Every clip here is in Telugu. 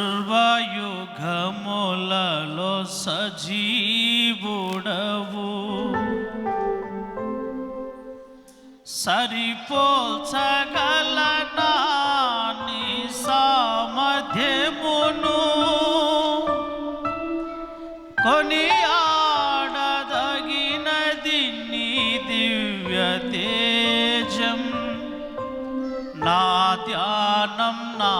సర్వయుగములలో సజీవుడవు. సరిపోల్చగలనా నీ సామధ్యమును కొని ఆడదగినది నీ దివ్య తేజం. నా ధ్యానం నా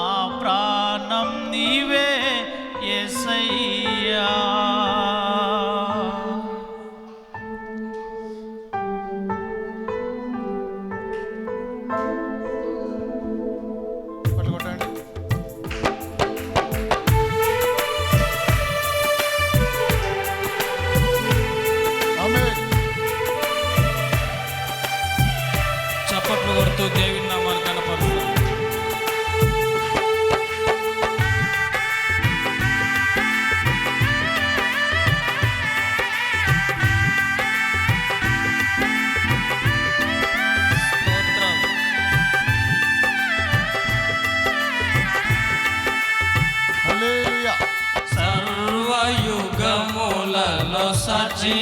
야 సాక్షి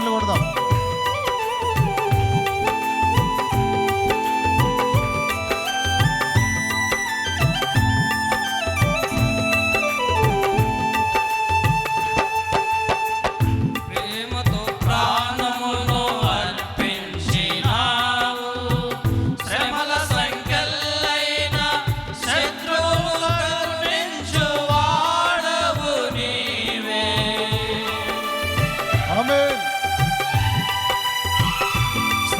పనులు కొడదాం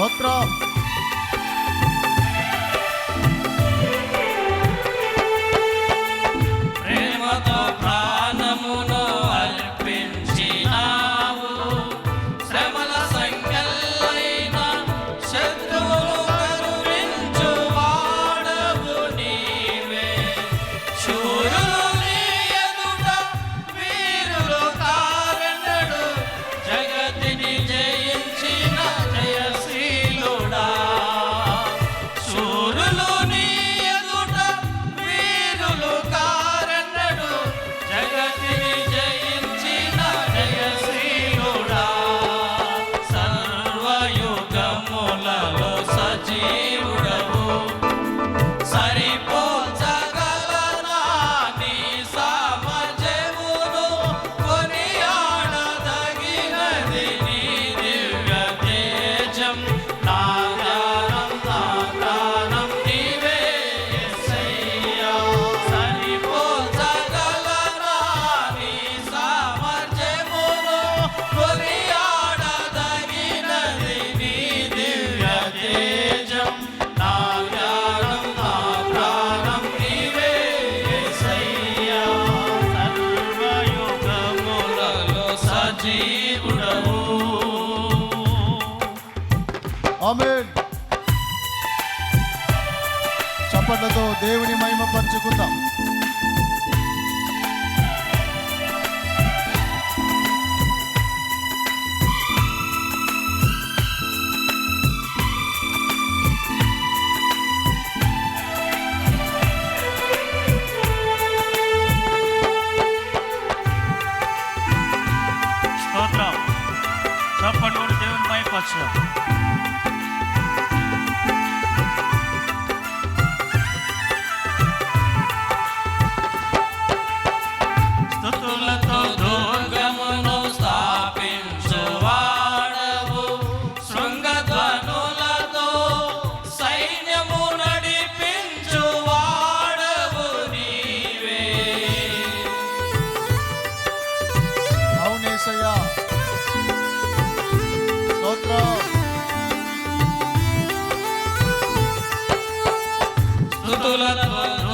ভদ্র దేవుని మహిమ పంచుకుందాం. స్తోత్రం. చప్పటి దేవుని మహిమ పరచు তোলা